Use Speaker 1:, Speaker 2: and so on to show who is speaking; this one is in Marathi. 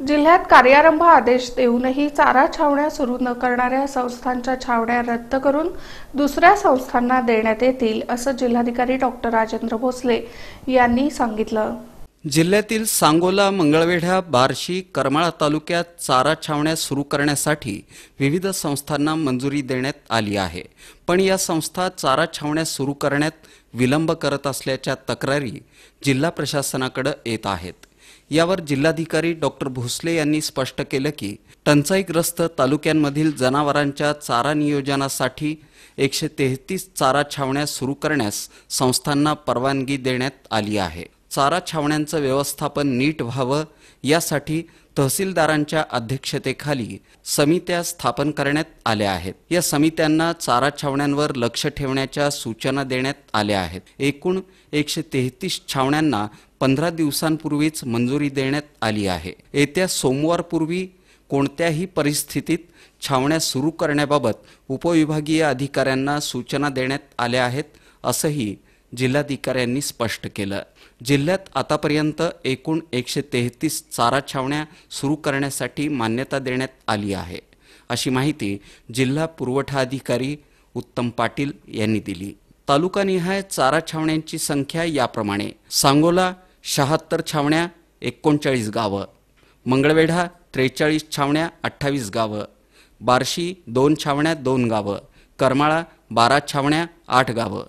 Speaker 1: जिल्ह्यात कार्यारंभ आदेश देऊनही चारा छावण्या सुरू न करणाऱ्या संस्थांच्या छावण्या रद्द करून दुसऱ्या संस्थांना देण्यात येतील असं जिल्हाधिकारी डॉक्टर राजेंद्र भोसले यांनी सांगितलं.
Speaker 2: जिल्ह्यातील सांगोला मंगळवेढ्या बार्शी करमाळा तालुक्यात चारा छावण्या सुरू करण्यासाठी विविध संस्थांना मंजुरी देण्यात आली आहे. पण या संस्था चारा छावण्या सुरू करण्यात विलंब करत असल्याच्या तक्रारी जिल्हा प्रशासनाकडे येत आहेत. यावर जिल्हाधिकारी डॉक्टर भोसले यांनी स्पष्ट केलं की टंचाईग्रस्त तालुक्यांमधील जनावरांच्या चारा नियोजनासाठी एकशे तेहतीस चारा छावण्या सुरू करण्यास संस्थांना परवानगी देण्यात आली आहे. चारा छावण्यांचं व्यवस्थापन नीट व्हावं यासाठी तहसीलदारांच्या अध्यक्षतेखाली समित्या स्थापन करण्यात आल्या आहेत. या समित्यांना चारा छावण्यांवर लक्ष ठेवण्याच्या सूचना देण्यात आल्या आहेत. एकूण एकशे तेहतीस छावण्यांना पंधरा दिवसांपूर्वीच मंजुरी देण्यात आली आहे. येत्या सोमवारपूर्वी कोणत्याही परिस्थितीत छावण्या सुरू करण्याबाबत उपविभागीय अधिकाऱ्यांना सूचना देण्यात आल्या आहेत असंही जिल्हाधिकाऱ्यांनी स्पष्ट केलं. जिल्ह्यात आतापर्यंत एकूण एकशे तेहतीस चारा छावण्या सुरू करण्यासाठी मान्यता देण्यात आली आहे. अशी माहिती जिल्हा पुरवठा अधिकारी उत्तम पाटील यांनी दिली. तालुकानिहाय चारा छावण्यांची संख्या याप्रमाणे. सांगोला शहात्तर छावण्या एकोणचाळीस गावं. मंगळवेढा त्रेचाळीस छावण्या अठ्ठावीस गावं. बार्शी दोन छावण्या दोन गावं. करमाळा बारा छावण्या आठ गावं.